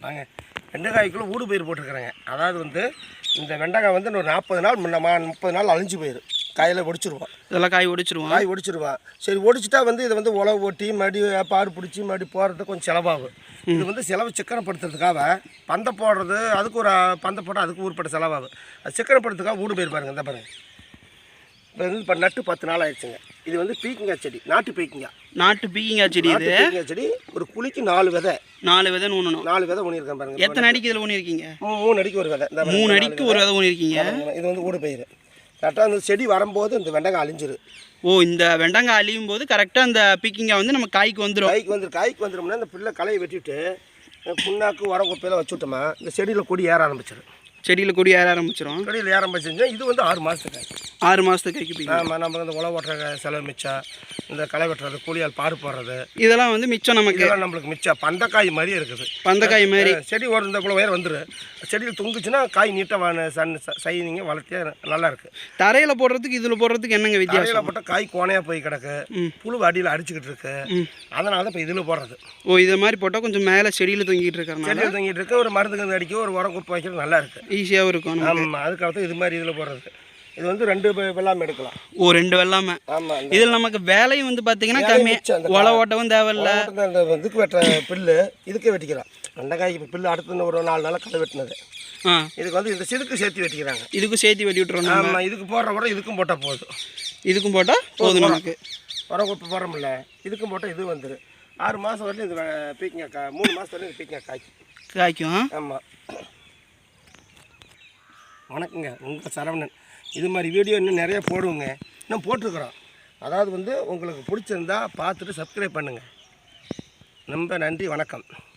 வாங்க. வெண்டைக்காய்க்குள்ளே ஊடு பயிர் போட்டிருக்கிறேங்க. அதாவது வந்து இந்த வெண்டைக்காய் வந்து இன்னொரு நாற்பது நாள் முன்ன மா- முப்பது நாள் அழிஞ்சு போயிடும் காயில் ஒடிச்சிருவோம் இதெல்லாம் காய் ஒடிச்சிருவோம் காய் ஒடிச்சிருவான் சரி ஒடிச்சிட்டா வந்து இதை வந்து உழவு ஓட்டி மறுபடி பாடு பிடிச்சி மறுபடி போடுறது கொஞ்சம் செலவாகும். இது வந்து செலவு சிக்கனப்படுத்துறதுக்காக பந்தை போடுறது அதுக்கு ஒரு பந்தை போட்டால் அதுக்கு ஊர்பட்ட செலவாகும். அது சிக்கனப்படுத்துறதுக்காக ஊடு பயிர் பாருங்க இந்த பாருங்க. இப்போ வந்து இப்போ நட்டு பத்து நாள் ஆயிடுச்சுங்க இது வந்து பீக்கிங்காய் செடி நாட்டு பீக்கிங்காய். நாட்டு பீக்கிங்காய் செடி இது? பீக்கிங்காய் செடி ஒரு குழிக்கு நாலு விதை. நாலு விதை ஊனணும் நாலு விதை ஊனியிருக்கேன் பாருங்க. எத்தனை அடிக்கு இதில் ஊனிருக்கீங்க மூணு அடிக்கு ஒரு விதை. மூணு அடிக்கு. ஒரு விதை ஊனிருக்கீங்க இது வந்து ஊடு பயிர் கரெக்டாக அந்த செடி வரும்போது இந்த வெண்டைக்காய் அழிஞ்சிரு. ஓ இந்த வெண்டங்காய் அழியும் போது கரெக்டாக அந்த பீக்கிங்காய் வந்து நம்ம காய்க்கு வந்துடும் காய்க்கு வந்து காய்க்கு வந்துடும்னா இந்த பிள்ளை களையை வெட்டிட்டு அஹ், புண்ணாக்கு உரம் குப்பையில் வச்சு விட்டோமா இந்த செடியில் கொடி ஏற ஆரம்பிச்சிடும் செடியில் கொடி ஏற ஆரம்பிச்சிடும் செடியில் ஏற ஆரம்பிச்சிருந்தா இது வந்து ஆறு மாதத்துக்கு ஆறு மாதத்துக்கு பீக்கிங் ஆமாம் நம்ம இந்த உழவு ஓட்டுற செலவு மிச்சம் இந்த களை வெட்டுறது கூலியால் பாடு போடுறது. இதெல்லாம் வந்து மிச்சம் நமக்கு. இதெல்லாம் நம்மளுக்கு மிச்சம். பந்தக்காய் மாதிரியே இருக்குது. பந்தக்காய் மாதிரி. செடி ஒரு இந்த இவ்வளோ உயரம் வந்துடும் செடியில் தொங்குச்சுன்னா காய் நீட்டாக சன் சைனிங்க வளர்த்தியா நல்லா இருக்குது தரையில் போடுறதுக்கு இதில் போடுறதுக்கு என்னங்க தரையில் வித்தியாசம் போட்டால் காய் கோணையாக போய் கிடக்கு. புழு அடியில் அடிச்சுக்கிட்டு இருக்கு. அதனால தான் இப்போ இதில் போடுறது. ஓ இதை மாதிரி போட்டால் கொஞ்சம் மேலே செடியில் தொங்கிட்டு இருக்கிறனால செடியில் தங்கிட்டு இருக்கு. ஒரு மருந்து அடிக்க ஒரு உரம் குப்பை வைக்கிறது நல்லா இருக்கு. ஈஸியாகவும் இருக்கும். ஆமாம் அதுக்கடுத்து இது மாதிரி இதில் போடுறது இது வந்து ரெண்டு வெள்ளாமை எடுக்கலாம். ஓ ரெண்டு வெள்ளாமை. ஆமாம் இதில் நமக்கு வேலையும் வந்து பார்த்தீங்கன்னா கம்மி. ஒலை ஓட்டவும் தேவையில்ல. இதுக்கு வெட்டுற பில்லு இதுக்கு வெட்டிக்கலாம். வெண்டைக்காய்க்கு இப்போ பில்லு அடுத்து ஒரு நாலு நாளாக களை வெட்டினது. இதுக்கு வந்து இந்த சிதுக்கு சேர்த்து வெட்டிக்கிறாங்க. இதுக்கும் சேர்த்து வெட்டி விட்டுறோம் ஆமாம் இதுக்கு போடுற கூட இதுக்கும் போட்டால் போதும். இதுக்கும் போட்டால் போதும் நமக்கு. உரம் குப்பை போடுறோம்ல இதுக்கும் போட்டால் இது வந்துடும் ஆறு மாதம் வரையும் இது பீக்கிங்க காய் மூணு மாதம் வரையும் இது பீக்கிங்க காய்க்கும். காய்க்கும் ஆமாம் வணக்கங்க. உங்கள் சரவணன். இது மாதிரி வீடியோ இன்னும் நிறைய போடுவோங்க. இன்னும் போட்டிருக்கிறோம். அதாவது வந்து உங்களுக்கு பிடிச்சிருந்தா பார்த்துட்டு சப்ஸ்கிரைப் பண்ணுங்கள் ரொம்ப நன்றி. வணக்கம்.